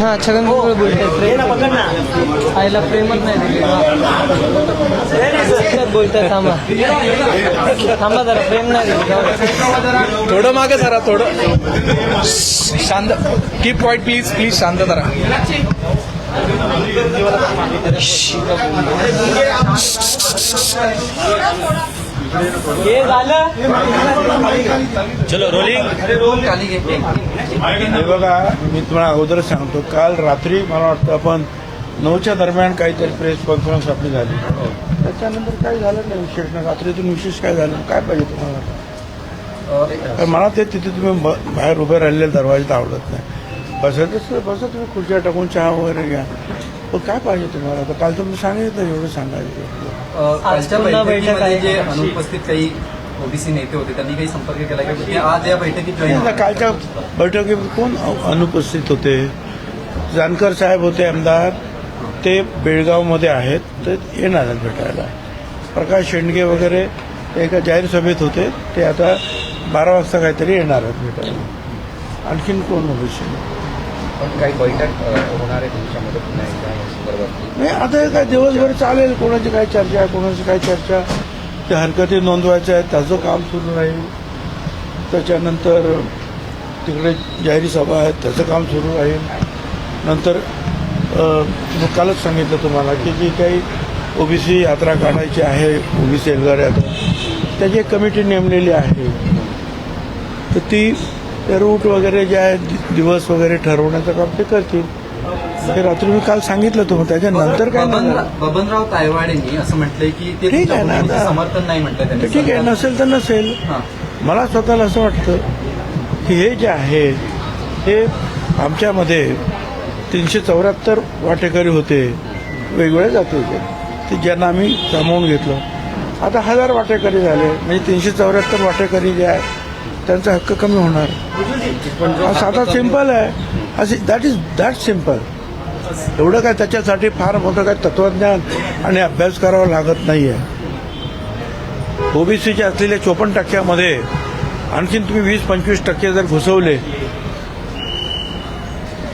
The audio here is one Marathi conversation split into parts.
हा छगन भुजबळ बोलतोय. प्रेम आईला प्रेमच नाही दिली. बोलतोय थांबा. थांबा जरा प्रेम नाही दिली. थोडं मागे जरा थोडं. शांत. कीप पॉईंट प्लीज प्लीज शांत जरा. हे झालं. चलो रोलिंग हे बघा मी तुम्हाला अगोदर सांगतो काल रात्री मला वाटतं आपण नऊच्या दरम्यान काहीतरी प्रेस कॉन्फरन्स आपली झाली. त्याच्यानंतर काय झालं नाही विशेष नाही रात्रीतून विशेष काय झालं काय पाहिजे तुम्हाला? मला ते तिथे तुम्ही बाहेर उभे राहिलेले दरवाजात आवडत नाही. बसत बसा तुम्ही खुर्च्या टाकून चहा वगैरे घ्या. पण काय पाहिजे तुम्हाला? आता काल तुम्ही सांगितलं एवढं सांगायचं. कालच्या पुन्हा बैठक बैठकीमध्ये आहे. जे अनुपस्थित काही ओबीसी नेते होते त्यांनी काही संपर्क केला की ते आज या बैठकीत जॉईन आता कालच्या बैठकीत कोण अनुपस्थित होते? जानकर साहेब होते आमदार. ते बेळगावमध्ये आहेत. ते येणार आहेत भेटायला. प्रकाश शेंडगे वगैरे ते एका जाहीर सभेत होते. ते आता बारा वाजता काहीतरी येणार आहेत भेटायला. आणखीन कोण भविष्य पण काही बैठक होणार आहे तुमच्यामध्ये पुन्हा एकदा या नाही आता काय दिवसभर चालेल कोणाची काय चर्चा आहे कोणाची काय चर्चा त्या हरकती नोंदवायच्या आहेत त्याचं काम सुरू राहील. त्याच्यानंतर तिकडे जाहीर सभा आहेत त्याचं काम सुरू राहील. नंतर कालच सांगितलं तुम्हाला की जी काही ओबीसी यात्रा काढायची आहे ओबीसी एल्गार यात्रा त्याची एक कमिटी नेमलेली आहे. तर ती ते रूट वगैरे जे आहे दिवस वगैरे ठरवण्याचं काम ते करतील. हे रात्री मी काल सांगितलं तुम्हाला त्याच्यानंतर काय नाही बबन झालं. बबनराव तायवाडेंनी असं म्हटलंय की ते ठीक आहे ना, आता- समर्थन नाही म्हटलं तर त्यांनी ठीक आहे नसेल तर नसेल. हां. मला स्वतःला असं वाटतं की हे जे आहे हे आमच्यामध्ये तीनशे चौऱ्याहत्तर वाटेकरी होते वेगवेगळ्या जातीचे ते ज्यांना आम्ही सामावून घेतलं. आता हजार वाटेकरी झाले म्हणजे तीनशे चौऱ्याहत्तर वाटेकरी जे आहे त्यांचा हक्क कमी होणार. साधा सिंपल आहे. असे दॅट इज दॅट सिंपल एवढं काय त्याच्यासाठी फार मोठं काय तत्वज्ञान आणि अभ्यास करावा लागत नाही आहे ओबीसीचे असलेल्या चोपन्न टक्क्यामध्ये आणखीन तुम्ही वीस पंचवीस टक्के जर घुसवले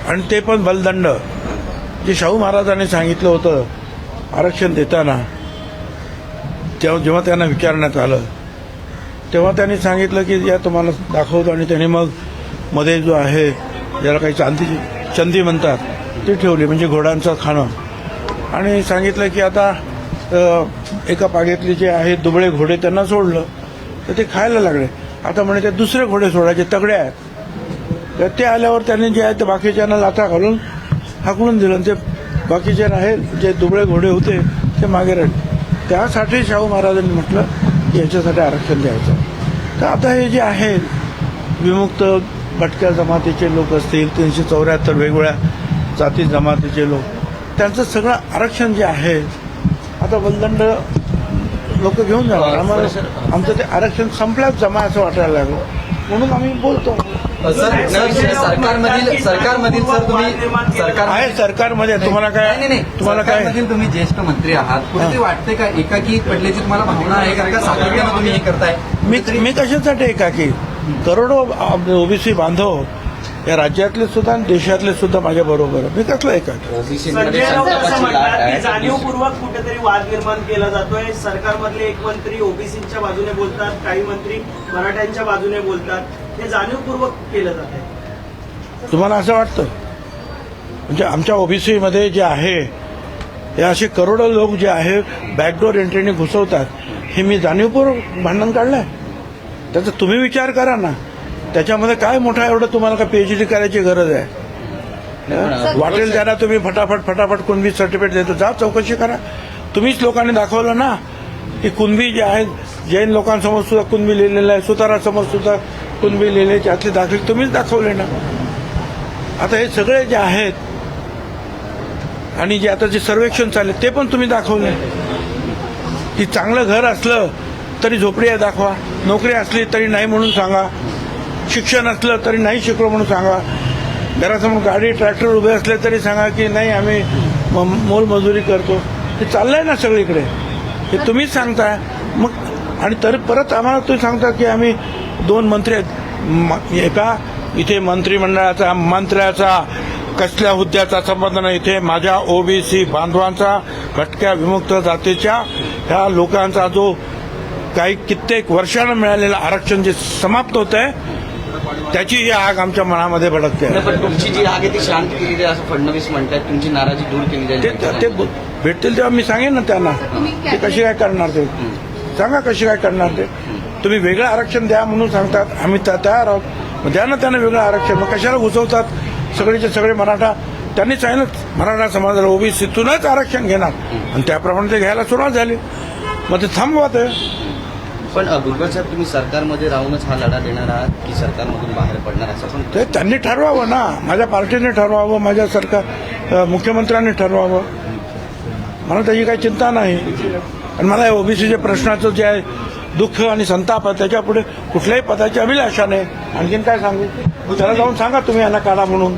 आणि ते पण बलदंड जे शाहू महाराजांनी सांगितलं होतं आरक्षण देताना तेव्हा जेव्हा त्यांना विचारण्यात आलं तेव्हा त्यांनी सांगितलं की या तुम्हाला दाखवतो आणि त्यांनी मग मध्ये जो आहे ज्याला काही चांदी चंदी म्हणतात ती ठेवली म्हणजे घोड्यांचं खाणं. आणि सांगितलं की आता एका पागेतले जे आहे दुबळे घोडे त्यांना सोडलं तर ते खायला लागले. आता म्हणे ते दुसरे घोडे सोडायचे तगडे आहेत. तर ते आल्यावर त्यांनी जे आहे ते बाकीच्यांना लाथा घालून हाकलून दिलं ते बाकीचे आहे जे दुबळे घोडे होते ते मागे राहिले. त्यासाठी शाहू महाराजांनी म्हटलं याच्यासाठी आरक्षण द्यायचं. तर आता हे जे आहेत विमुक्त भटक्या जमातीचे लोक असतील तीनशे चौऱ्याहत्तर वेगवेगळ्या जाती जमातीचे लोक त्यांचं सगळं आरक्षण जे आहे आता बलदंड लोक घेऊन जाणार. आम्हाला आमचं ते आरक्षण संपल्याच जमा असं वाटायला लागलं. म्हणून आम्ही बोलतो. सर सर सरकारमधील सरकारमधील सर तुम्ही सरकार आहे सरकारमध्ये तुम्हाला काय नाही, नाही तुम्हाला काय सरकारमधील तुम्ही ज्येष्ठ मंत्री आहात. कुठेतरी वाटते का एकाकी पडल्याची तुम्हाला भावना आहे? कारण का सातत्यानं तुम्ही हे करताय. मी मी कशासाठी आहे का की करोडो ओबीसी बांधव या राज्यातले सुद्धा आणि देशातले सुद्धा माझ्या बरोबर. मी कसलं संजय राऊत असं म्हणतात की आहे जाणीवपूर्वक कुठेतरी वाद निर्माण केला जातोय. सरकारमधले एक मंत्री ओबीसीच्या बाजूने बोलतात काही मंत्री मराठ्यांच्या बाजूने बोलतात. हे जाणीवपूर्वक केलं जात आहे. तुम्हाला असं वाटतं? म्हणजे आमच्या ओबीसीमध्ये जे आहे हे असे करोडो लोक जे आहे बॅकडोर एंट्रीने घुसवतात. हे मी जाणीवपूर्वक भांडण काढलंय? त्याचा तुम्ही विचार करा ना. त्याच्यामध्ये काय मोठा एवढं तुम्हाला का पीएचडी करायची गरज आहे? वाटेल त्यांना तुम्ही फटाफट फटाफट कुणबी सर्टिफिकेट देतो. जा चौकशी करा. तुम्हीच लोकांनी दाखवलं ना की कुणबी जे आहेत जैन लोकांसमोर सुद्धा कुणबी लिहिलेलं आहे सुतारासमोर सुद्धा कुणबी लिहिलेली त्यातली दाखले तुम्हीच दाखवले ना. आता हे सगळे जे आहेत आणि जे आता जे सर्वेक्षण चालले ते पण तुम्ही दाखवले. की चांगलं घर असलं तरी झोपडी आहे दाखवा नोकरी असली तरी नाही म्हणून सांगा. शिक्षण असलं तरी नाही शिकलो म्हणून सांगा. घरासमोर गाडी ट्रॅक्टर उभे असले तरी सांगा की नाही आम्ही म- मोलमजुरी करतो. हे चाललंय ना सगळीकडे हे तुम्हीच सांगताय. मग आणि तरी परत आम्हाला तुम्ही सांगता की आम्ही दोन मंत्री आहेत. एका इथे मंत्रिमंडळाचा मंत्र्याचा कसल्या हुद्द्याचा संबंध नाही. इथे माझ्या ओबीसी बांधवांचा भटक्या विमुक्त जातीच्या ह्या लोकांचा जो काही कित्येक वर्षानं मिळालेलं आरक्षण जे समाप्त होत आहे त्याची ही आग आमच्या मनामध्ये भडकते. नाही, पण तुमची जी आग आहे ती शांत केली जाईल असं फडणवीस म्हणतात. तुमची नाराजी दूर केली ते जाईल ते भेटतील तेव्हा मी सांगेन ना त्यांना. ते कशी काय करणार ते? सांगा कशी काय करणार ते? तुम्ही वेगळं आरक्षण द्या म्हणून सांगतात. आम्ही त्या तयार आहोत. मग द्या ना त्यांना वेगळं आरक्षण. मग कशाला घुसवतात सगळेचे सगळे मराठा त्यांनी सांगितलं मराठा समाजाला ओबीसीतूनच आरक्षण घेणार. आणि त्याप्रमाणे ते घ्यायला सुरुवात झाली. मग ते थांबवा ते. पण भुजबळ साहेब तुम्ही सरकारमध्ये राहूनच हा लढा देणार आहात की सरकारमधून बाहेर पडणार असं पण ते त्यांनी ठरवावं ना. माझ्या पार्टीने ठरवावं माझ्या सरकार मुख्यमंत्र्यांनी ठरवावं. मला त्याची काही चिंता नाही. आणि मला या ओबीसीच्या प्रश्नाचं जे आहे दुःख आणि संताप आहे त्याच्यापुढे कुठल्याही पदाची अभिलाषा नाही. आणखीन काय सांगू? त्याला जाऊन सांगा तुम्ही यांना काढा म्हणून.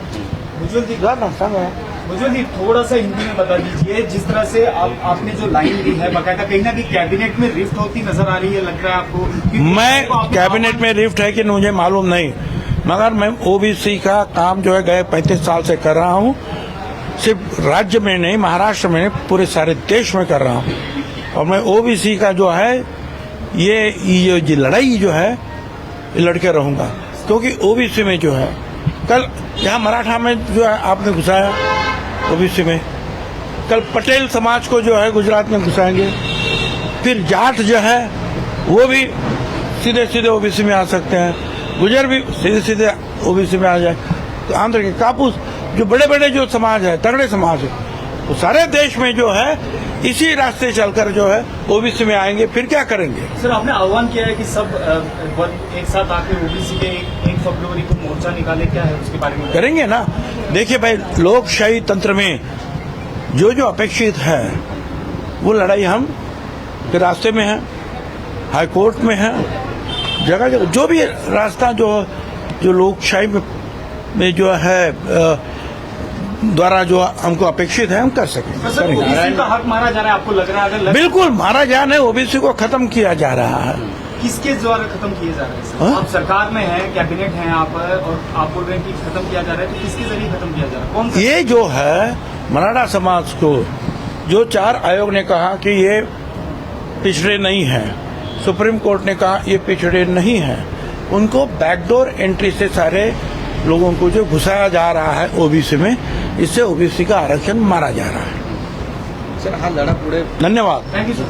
जा ना सांगा. उज्जवल जी थोड़ा सा हिंदी में बता दीजिए जिस तरह से आप, आपने जो लाइन दी है बाकायदा कहीं ना कहीं कैबिनेट में रिफ्ट होती नज़र आ रही है लग रहा है आपको? मैं कैबिनेट में रिफ्ट है कि मुझे मालूम नहीं मगर मैं ओबीसी का काम जो है गए पैंतीस साल से कर रहा हूँ। सिर्फ़ राज्य में नहीं महाराष्ट्र में नहीं पूरे सारे देश में कर रहा हूँ। और मैं ओबीसी का जो है ये ये जो लड़ाई जो है ये लड़के रहूँगा। क्योंकि ओबीसी में जो है कल यहाँ मराठा में जो है आपने घुसाया। ओबीसी में। कल पटेल समाज को जो है गुजरात में घुसाएंगे। फिर जाट जो है वो भी सीधे सीधे ओबीसी में आ सकते हैं। गुजर भी सीधे सीधे ओबीसी में आ जाए। तो आंध्र के कापूस जो बड़े बड़े जो समाज है तगड़े समाज है वो सारे देश में जो है इसी रास्ते चलकर जो है ओबीसी में आएँगे फिर क्या करेंगे? सर आपने आह्वान किया है कि सब एक साथ आके ओबीसी के एक, फरवरी को मोर्चा निकाले क्या है उसके बारे में? करेंगे ना? देखिए भाई लोकशाही तंत्र में जो जो अपेक्षित है वो लड़ाई हम के रास्ते में है हाई कोर्ट में है जगह जगह जो भी रास्ता जो जो लोकशाही में, जो है अ, द्वारा जो हमको अपेक्षित है हम कर सकें। का हक मारा जा रहा है आपको लग रहा है लग, बिल्कुल मारा जाने ओबीसी को खत्म किया जा रहा है। किसके द्वारा खत्म किए जा रहे हैं हाँ? आप सरकार में हैं कैबिनेट है आप और आप बोल रहे हैं कि खत्म किया जा रहा है तो किसके ज़रिए खत्म किया जा रहा है? कौन ये जो है मराठा समाज को जो चार आयोग ने कहा कि ये पिछड़े नहीं हैं सुप्रीम कोर्ट ने कहा ये पिछड़े नहीं हैं उनको बैकडोर एंट्री से सारे लोगों को जो घुसाया जा रहा है ओबीसी में इससे ओबीसी का आरक्षण मारा जा रहा है। सर हा लढा पुढे धन्यवाद। Thank you sir